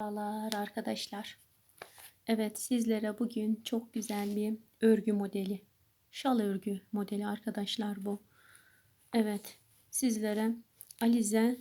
Merhabalar arkadaşlar. Evet sizlere bugün çok güzel bir örgü modeli. Şal örgü modeli arkadaşlar bu. Evet sizlere Alize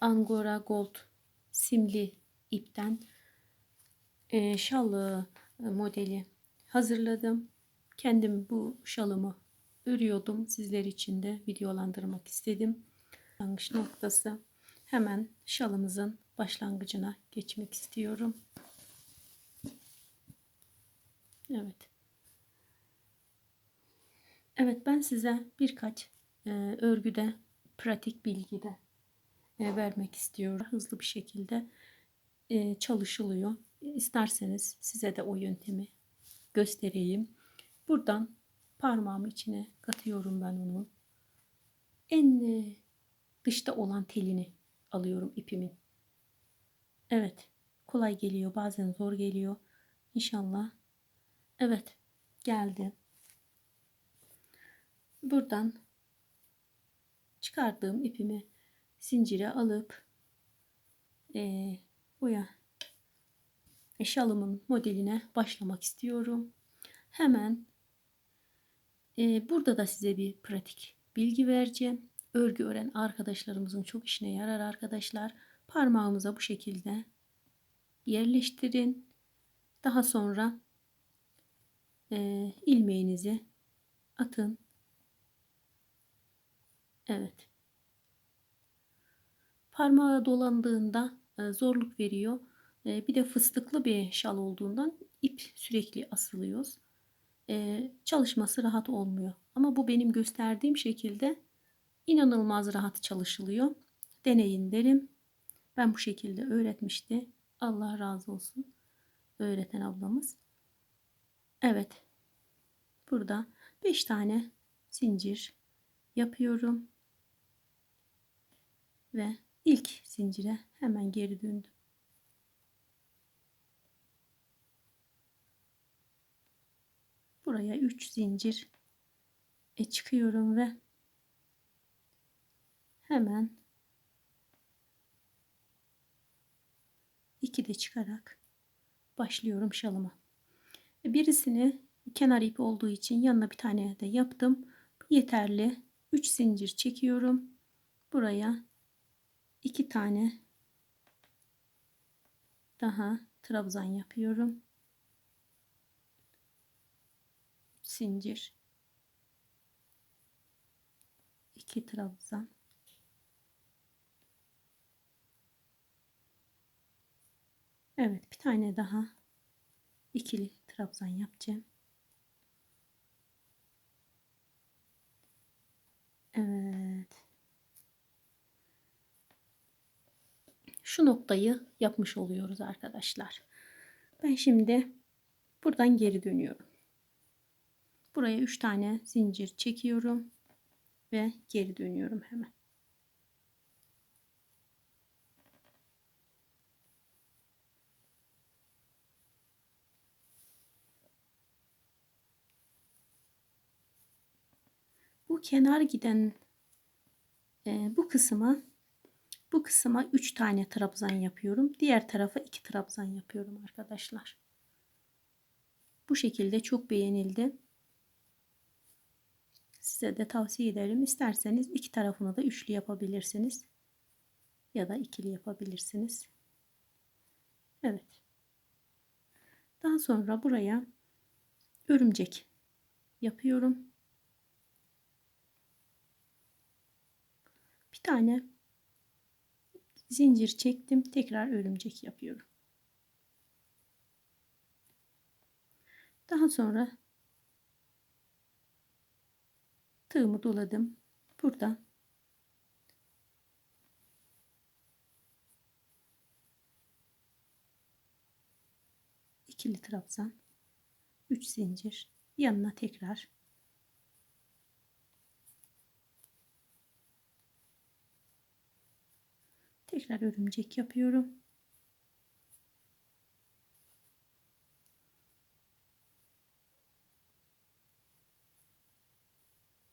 Angora Gold simli ipten e, şal e, modeli hazırladım. Kendim bu şalımı örüyordum. Sizler için de videolandırmak istedim. Başlangıç noktası. Hemen şalımızın başlangıcına geçmek istiyorum. Evet. Evet ben size birkaç e, örgüde pratik bilgi de e, vermek istiyorum. Hızlı bir şekilde e, çalışılıyor. İsterseniz size de o yöntemi göstereyim. Buradan parmağımı içine katıyorum ben onun. En e, dışta olan telini alıyorum ipimin. Evet. Kolay geliyor. Bazen zor geliyor. İnşallah. Evet. Geldi. Buradan çıkardığım ipimi zincire alıp e, boya şalımın modeline başlamak istiyorum. Hemen e, burada da size bir pratik bilgi vereceğim. Örgü öğren arkadaşlarımızın çok işine yarar arkadaşlar. Parmağımıza bu şekilde yerleştirin. Daha sonra e, ilmeğinizi atın. Evet. Parmağa dolandığında e, zorluk veriyor. E, bir de fıstıklı bir şal olduğundan ip sürekli asılıyor. E, çalışması rahat olmuyor. Ama bu benim gösterdiğim şekilde inanılmaz rahat çalışılıyor. Deneyin derim. Ben bu şekilde öğretmişti. Allah razı olsun. Öğreten ablamız. Evet. Burada 5 tane zincir yapıyorum. Ve ilk zincire hemen geri döndüm. Buraya 3 zincir e çıkıyorum ve hemen 2 de çıkarak başlıyorum şalıma. Birisini kenar ip olduğu için yanına bir tane de yaptım. Yeterli. 3 zincir çekiyorum. Buraya 2 tane daha trabzan yapıyorum. Zincir 2 trabzan Evet bir tane daha ikili trabzan yapacağım. Evet. Şu noktayı yapmış oluyoruz arkadaşlar. Ben şimdi buradan geri dönüyorum. Buraya 3 tane zincir çekiyorum ve geri dönüyorum hemen. Bu kenar giden e, bu kısma bu kısma 3 tane trabzan yapıyorum. Diğer tarafa 2 trabzan yapıyorum arkadaşlar. Bu şekilde çok beğenildi. Size de tavsiye ederim. İsterseniz iki tarafını da üçlü yapabilirsiniz. Ya da ikili yapabilirsiniz. Evet. Daha sonra buraya örümcek yapıyorum. bir tane zincir çektim. Tekrar örümcek yapıyorum. Daha sonra tığımı doladım. Burada ikili trabzan 3 zincir yanına tekrar Tekrar örümcek yapıyorum.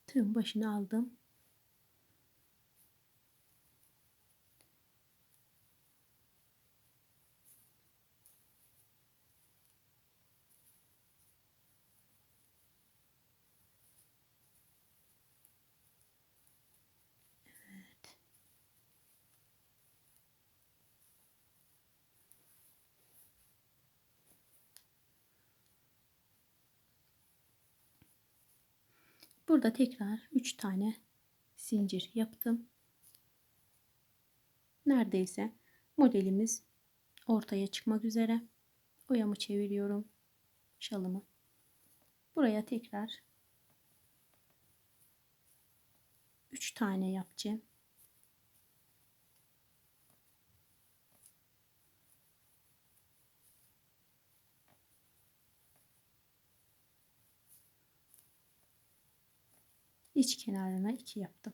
Tığın başını aldım. Burada tekrar 3 tane zincir yaptım. Neredeyse modelimiz ortaya çıkmak üzere. Oyamı çeviriyorum. Şalımı. Buraya tekrar 3 tane yapacağım. İç kenarına 2 yaptım.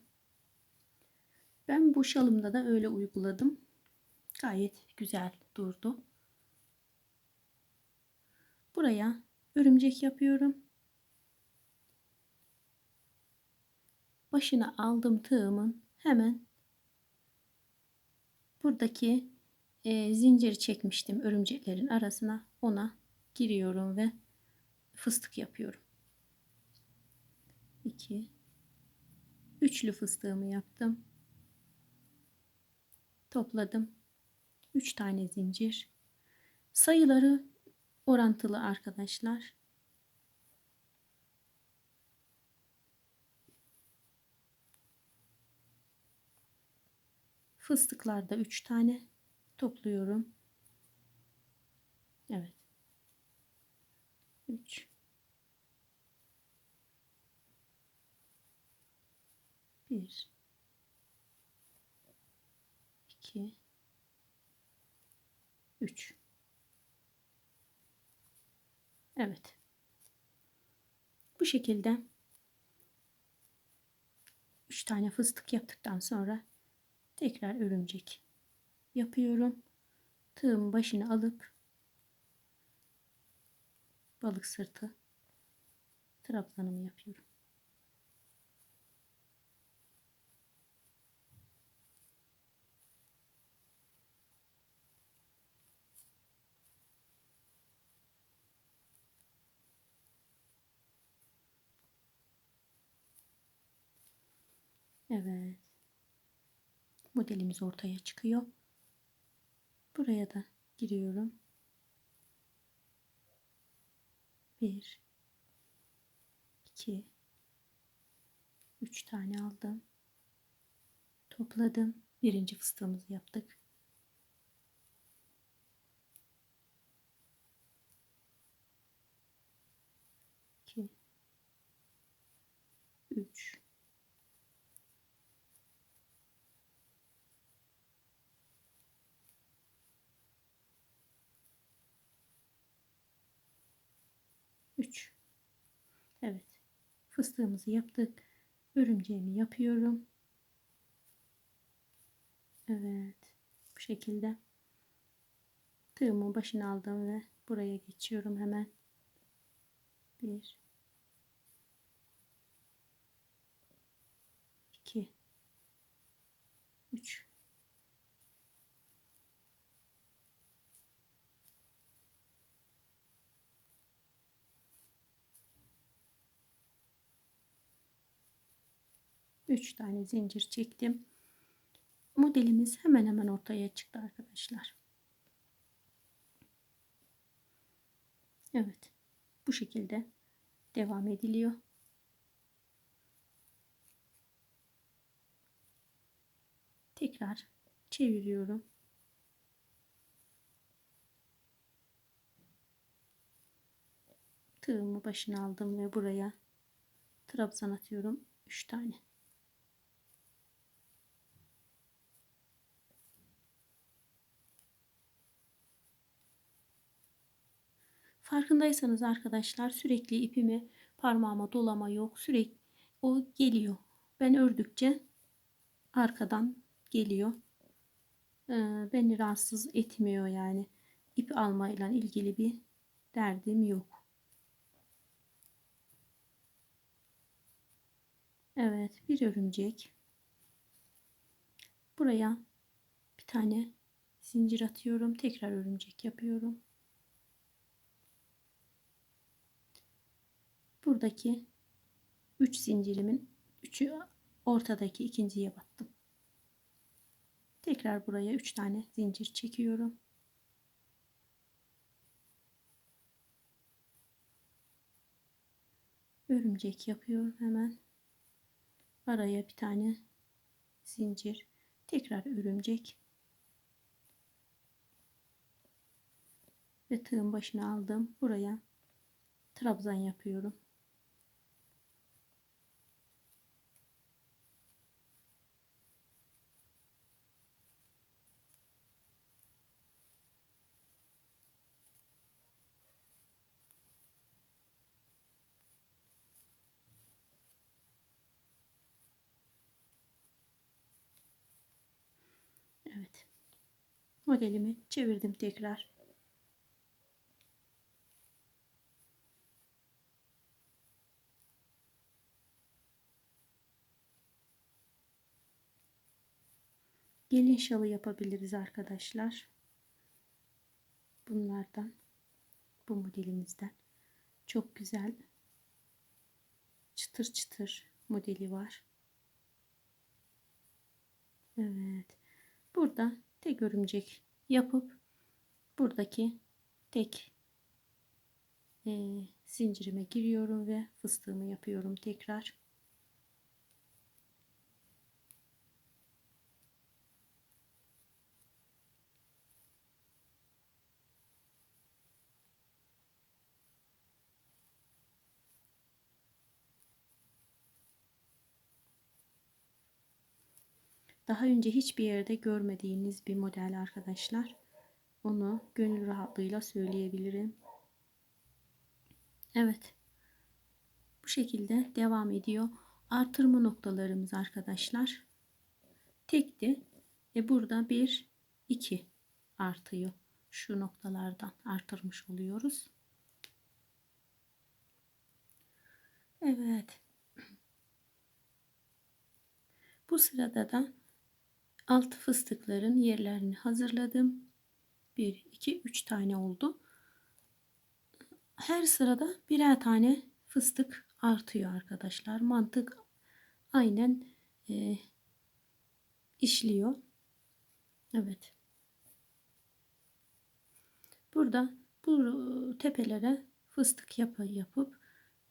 Ben bu şalımda da öyle uyguladım. Gayet güzel durdu. Buraya örümcek yapıyorum. Başına aldım tığımın hemen buradaki e, zinciri çekmiştim örümceklerin arasına ona giriyorum ve fıstık yapıyorum. 2 üçlü fıstığımı yaptım. Topladım. 3 tane zincir. Sayıları orantılı arkadaşlar. Fıstıklarda 3 tane topluyorum. Evet. 3 1 2 3 Evet. Bu şekilde 3 tane fıstık yaptıktan sonra tekrar örümcek yapıyorum. Tığın başını alıp balık sırtı trabzanımı yapıyorum. Evet. Modelimiz ortaya çıkıyor. Buraya da giriyorum. Bir, iki, üç tane aldım. Topladım. Birinci fıstığımızı yaptık. İki, üç, 3 Evet. Fıstığımızı yaptık. Örümceğimi yapıyorum. Evet. Bu şekilde. Tığımın başına aldım ve buraya geçiyorum hemen. 1 2 3 3 tane zincir çektim. Modelimiz hemen hemen ortaya çıktı arkadaşlar. Evet. Bu şekilde devam ediliyor. Tekrar çeviriyorum. Tığımı başına aldım ve buraya trabzan atıyorum 3 tane. Farkındaysanız arkadaşlar sürekli ipimi parmağıma dolama yok. Sürekli o geliyor. Ben ördükçe arkadan geliyor. Ee, beni rahatsız etmiyor yani. İp almayla ilgili bir derdim yok. Evet bir örümcek. Buraya bir tane zincir atıyorum. Tekrar örümcek yapıyorum. Buradaki 3 zincirimin 3'ü ortadaki ikinciye battım. Tekrar buraya 3 tane zincir çekiyorum. örümcek yapıyorum hemen. Araya bir tane zincir. Tekrar örümcek. Ve tığın başına aldım. Buraya trabzan yapıyorum. Evet. Modelimi çevirdim tekrar. Gelin şalı yapabiliriz arkadaşlar. Bunlardan bu modelimizden çok güzel çıtır çıtır modeli var. Evet. Burada tek örümcek yapıp buradaki tek e, zincirime giriyorum ve fıstığımı yapıyorum tekrar. Daha önce hiçbir yerde görmediğiniz bir model arkadaşlar. Onu gönül rahatlığıyla söyleyebilirim. Evet. Bu şekilde devam ediyor. Artırma noktalarımız arkadaşlar. Tekti. E burada 1, 2 artıyor. Şu noktalardan artırmış oluyoruz. Evet. Bu sırada da alt fıstıkların yerlerini hazırladım. 1, 2, 3 tane oldu. Her sırada birer tane fıstık artıyor arkadaşlar. Mantık aynen e, işliyor. Evet. Burada bu tepelere fıstık yapı yapıp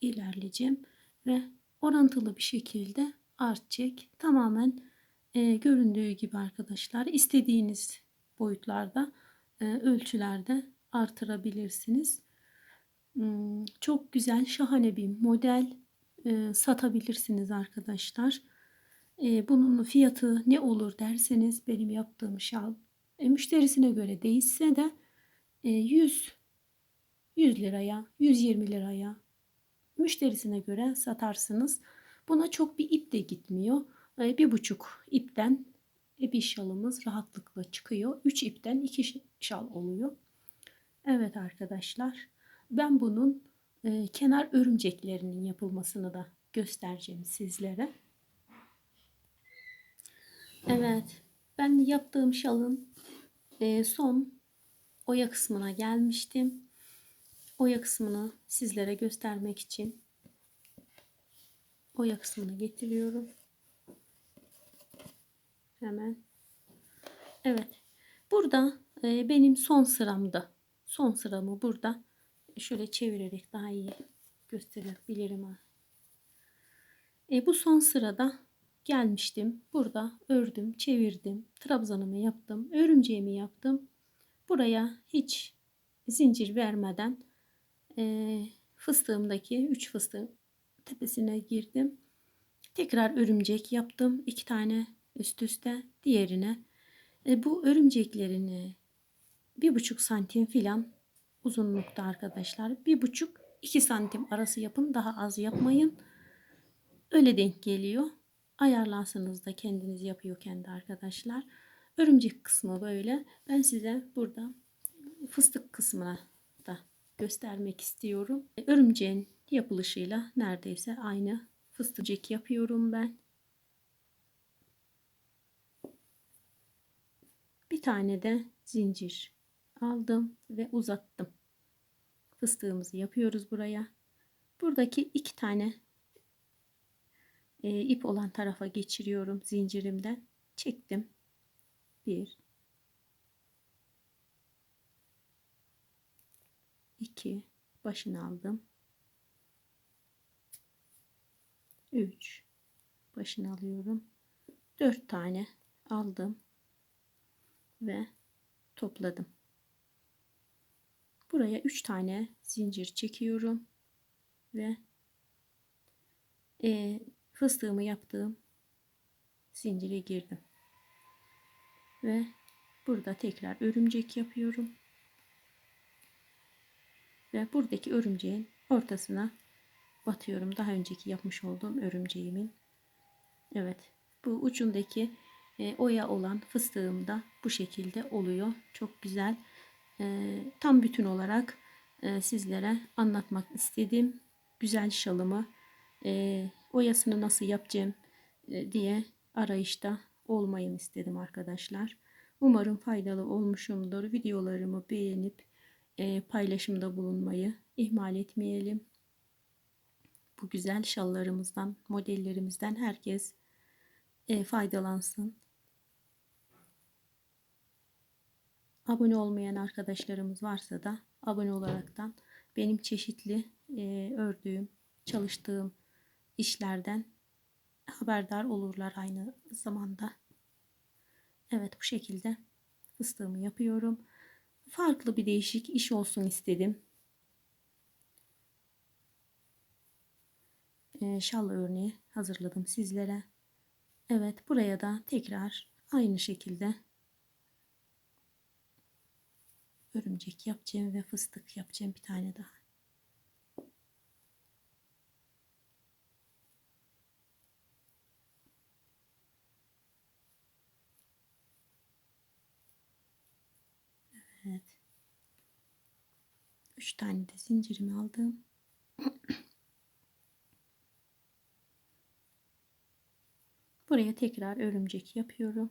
ilerleyeceğim ve orantılı bir şekilde artacak. Tamamen e, göründüğü gibi arkadaşlar istediğiniz boyutlarda e, ölçülerde artırabilirsiniz. Hmm, çok güzel şahane bir model e, satabilirsiniz arkadaşlar. E, bunun fiyatı ne olur derseniz benim yaptığım şal e, müşterisine göre değişse de e, 100 100 liraya 120 liraya müşterisine göre satarsınız. Buna çok bir ip de gitmiyor. E, bir buçuk ipten bir şalımız rahatlıkla çıkıyor. Üç ipten iki şal oluyor. Evet arkadaşlar ben bunun e, kenar örümceklerinin yapılmasını da göstereceğim sizlere. Evet ben yaptığım şalın e, son oya kısmına gelmiştim. Oya kısmını sizlere göstermek için oya kısmını getiriyorum. Hemen. Evet. Burada e, benim son sıramda. Son sıramı burada şöyle çevirerek daha iyi gösterebilirim. E, bu son sırada gelmiştim. Burada ördüm, çevirdim. Trabzanımı yaptım. Örümceğimi yaptım. Buraya hiç zincir vermeden e, fıstığımdaki 3 fıstığın tepesine girdim. Tekrar örümcek yaptım. iki tane üst üste diğerine. E, bu örümceklerini bir buçuk santim filan uzunlukta arkadaşlar. Bir buçuk iki santim arası yapın. Daha az yapmayın. Öyle denk geliyor. Ayarlarsanız da kendiniz yapıyor kendi arkadaşlar. Örümcek kısmı böyle. Ben size burada fıstık kısmına da göstermek istiyorum. Örümceğin yapılışıyla neredeyse aynı fıstıcık yapıyorum ben. Bir tane de zincir aldım ve uzattım. Fıstığımızı yapıyoruz buraya. Buradaki iki tane e, ip olan tarafa geçiriyorum zincirimden. Çektim. Bir. iki başını aldım. 3 başını alıyorum. 4 tane aldım ve topladım. Buraya 3 tane zincir çekiyorum ve e, fıstığımı yaptığım zincire girdim. Ve burada tekrar örümcek yapıyorum. Ve buradaki örümceğin ortasına batıyorum. Daha önceki yapmış olduğum örümceğimin. Evet. Bu ucundaki e, oya olan fıstığım da bu şekilde oluyor. Çok güzel. E, tam bütün olarak e, sizlere anlatmak istedim. Güzel şalımı e, oyasını nasıl yapacağım e, diye arayışta olmayın istedim arkadaşlar. Umarım faydalı olmuşumdur. Videolarımı beğenip e, paylaşımda bulunmayı ihmal etmeyelim. Bu güzel şallarımızdan, modellerimizden herkes e, faydalansın. Abone olmayan arkadaşlarımız varsa da abone olaraktan benim çeşitli e, ördüğüm, çalıştığım işlerden haberdar olurlar aynı zamanda. Evet bu şekilde fıstığımı yapıyorum. Farklı bir değişik iş olsun istedim. Ee, şal örneği hazırladım sizlere. Evet buraya da tekrar aynı şekilde örümcek yapacağım ve fıstık yapacağım bir tane daha. Evet. Üç tane de zincirimi aldım. Buraya tekrar örümcek yapıyorum.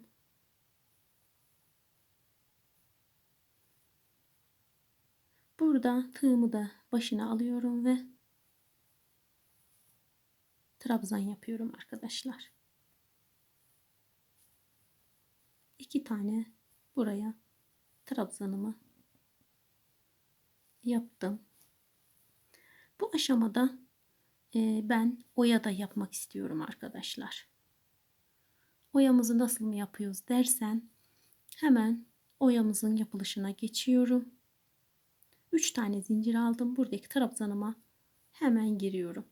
Burada tığımı da başına alıyorum ve trabzan yapıyorum arkadaşlar. İki tane buraya trabzanımı yaptım. Bu aşamada e, ben oya da yapmak istiyorum arkadaşlar. Oyamızı nasıl mı yapıyoruz dersen hemen oyamızın yapılışına geçiyorum. 3 tane zincir aldım. Buradaki trabzanıma hemen giriyorum.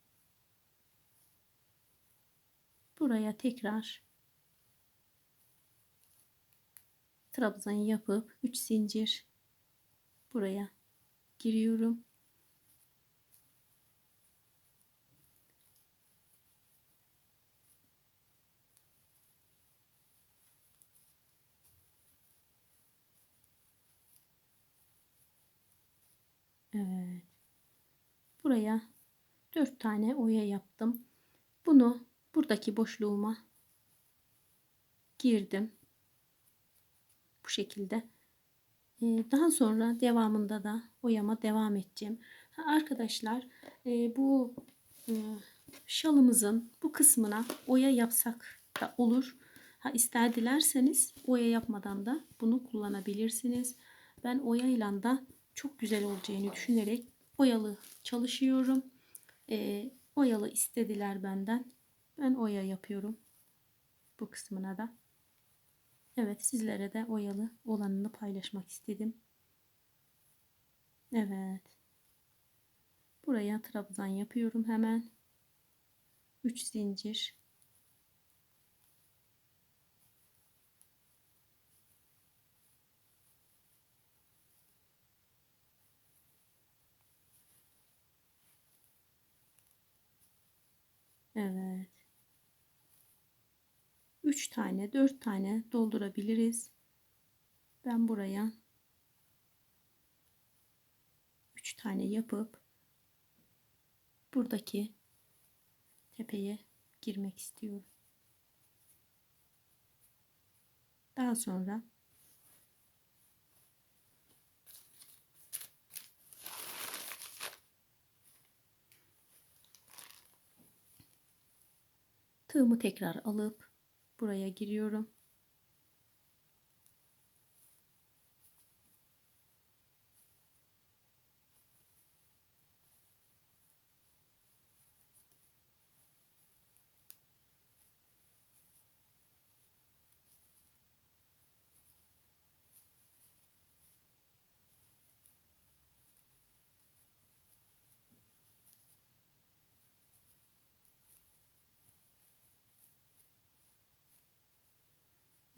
Buraya tekrar trabzan yapıp 3 zincir buraya giriyorum. Evet. Buraya 4 tane oya yaptım. Bunu buradaki boşluğuma girdim bu şekilde. Ee, daha sonra devamında da oyama devam edeceğim. arkadaşlar e, bu e, şalımızın bu kısmına oya yapsak da olur. Ha ister dilerseniz oya yapmadan da bunu kullanabilirsiniz. Ben oya ile da çok güzel olacağını düşünerek oyalı çalışıyorum. E, oyalı istediler benden. Ben oya yapıyorum. Bu kısmına da. Evet sizlere de oyalı olanını paylaşmak istedim. Evet. Buraya trabzan yapıyorum hemen. 3 zincir. Evet. 3 tane 4 tane doldurabiliriz. Ben buraya 3 tane yapıp buradaki tepeye girmek istiyorum. Daha sonra tığımı tekrar alıp buraya giriyorum.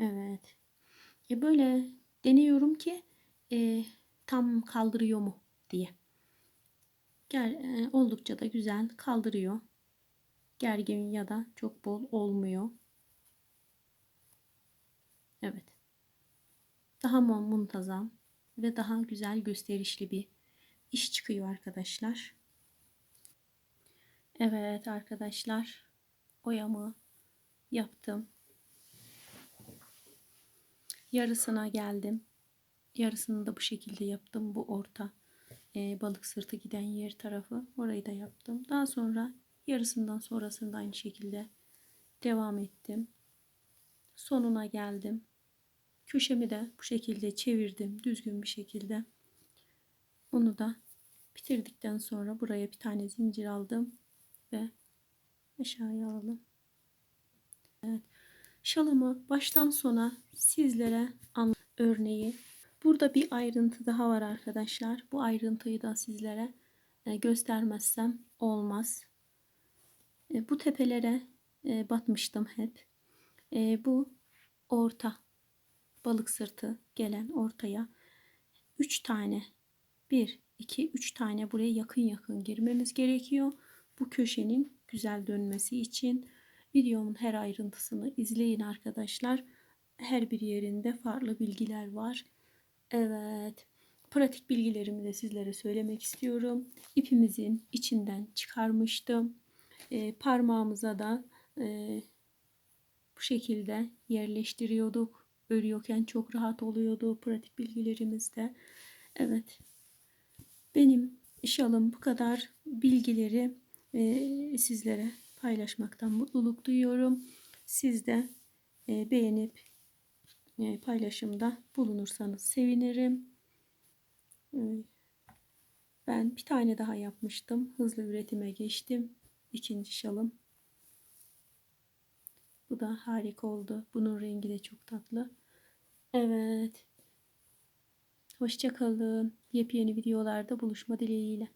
Evet. E böyle deniyorum ki e, tam kaldırıyor mu diye. Gel, e, oldukça da güzel kaldırıyor. Gergin ya da çok bol olmuyor. Evet. Daha mu- muntazam ve daha güzel gösterişli bir iş çıkıyor arkadaşlar. Evet arkadaşlar. Oyamı yaptım. Yarısına geldim. Yarısını da bu şekilde yaptım. Bu orta e, balık sırtı giden yer tarafı. Orayı da yaptım. Daha sonra yarısından sonrasında aynı şekilde devam ettim. Sonuna geldim. Köşemi de bu şekilde çevirdim. Düzgün bir şekilde. Onu da bitirdikten sonra buraya bir tane zincir aldım. Ve aşağıya alalım. Evet. Şalımı baştan sona sizlere an örneği. Burada bir ayrıntı daha var arkadaşlar. Bu ayrıntıyı da sizlere e, göstermezsem olmaz. E, Bu tepelere e, batmıştım hep. Bu orta balık sırtı gelen ortaya 3 tane 1 2 3 tane buraya yakın yakın girmemiz gerekiyor. Bu köşenin güzel dönmesi için videomun her ayrıntısını izleyin arkadaşlar. Her bir yerinde farklı bilgiler var. Evet. Pratik bilgilerimi de sizlere söylemek istiyorum. İpimizin içinden çıkarmıştım. E, parmağımıza da e, bu şekilde yerleştiriyorduk. Örüyorken çok rahat oluyordu pratik bilgilerimizde. Evet. Benim şalım bu kadar bilgileri e, sizlere paylaşmaktan mutluluk duyuyorum. Siz de e, beğenip e, paylaşımda bulunursanız sevinirim. Ben bir tane daha yapmıştım. Hızlı üretime geçtim. İkinci şalım. Bu da harika oldu. Bunun rengi de çok tatlı. Evet. Hoşçakalın. Yepyeni videolarda buluşma dileğiyle.